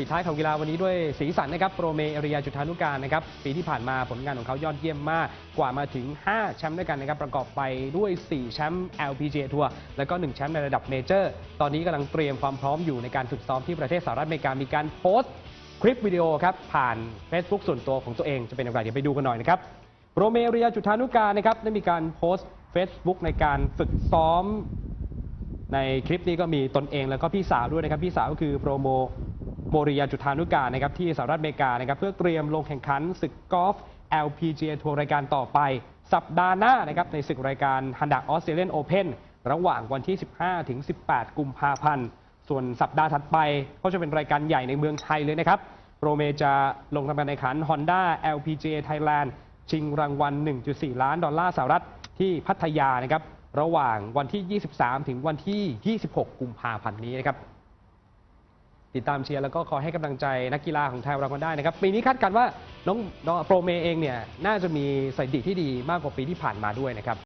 ปิดท้ายของกีฬาวันนี้ด้วยสีสันนะครับโปรเมเอริยาจุธานุการนะครับปีที่ผ่านมาผลงานของเขายอดเยี่ยมมากกว่ามาถึง 5 แชมป์ด้วยกันนะครับประกอบไปด้วย 4 แชมป์ LPGA ทัวร์แล้วก็ 1 แชมป์ในระดับเมเจอร์ ตอนนี้กำลังเตรียมความพร้อมอยู่ในการฝึกซ้อมที่ประเทศสหรัฐอเมริกามีการโพสต์คลิปวิดีโอครับผ่าน Facebook ส่วนตัวของตัวเองจะเป็นอย่างไรเดี๋ยวไปดูกันหน่อยนะครับโปรเมเอริยาจุธานุการนะครับได้มีการโพสต์ Facebook ในการฝึกซ้อมในคลิปนี้ก็มีตนเองแล้วก็พี่สาวด้วยนะครับพี่สาวก็คือโปรโม โมริยาจุธานุการนะครับที่สหรัฐอเมริกานะครับเพื่อเตรียมลงแข่งขันศึกกอล์ฟ LPGA ทัวร์รายการต่อไป สัปดาห์หน้านะครับในศึกรายการฮันดาออสเตรเลียนโอเพนระหว่างวันที่ 15 ถึง 18 กุมภาพันธ์ ส่วนสัปดาห์ถัดไปก็จะเป็นรายการใหญ่ในเมืองไทยเลยนะครับโปรเมจะลงทำการแข่งขัน Honda LPGA Thailand ชิงรางวัล 1.4 ล้านดอลลาร์สหรัฐที่พัทยานะครับระหว่างวันที่ 23 ถึงวันที่ 26 กุมภาพันธ์นี้นะครับ ติดตามเชียร์แล้วก็คอยให้กำลังใจนักกีฬาของไทยเรากันได้นะครับ ปีนี้คาดการณ์ว่าน้องน้องโปรเมเองเนี่ยน่าจะมีสถิติที่ดีมากกว่าปีที่ผ่านมาด้วยนะครับ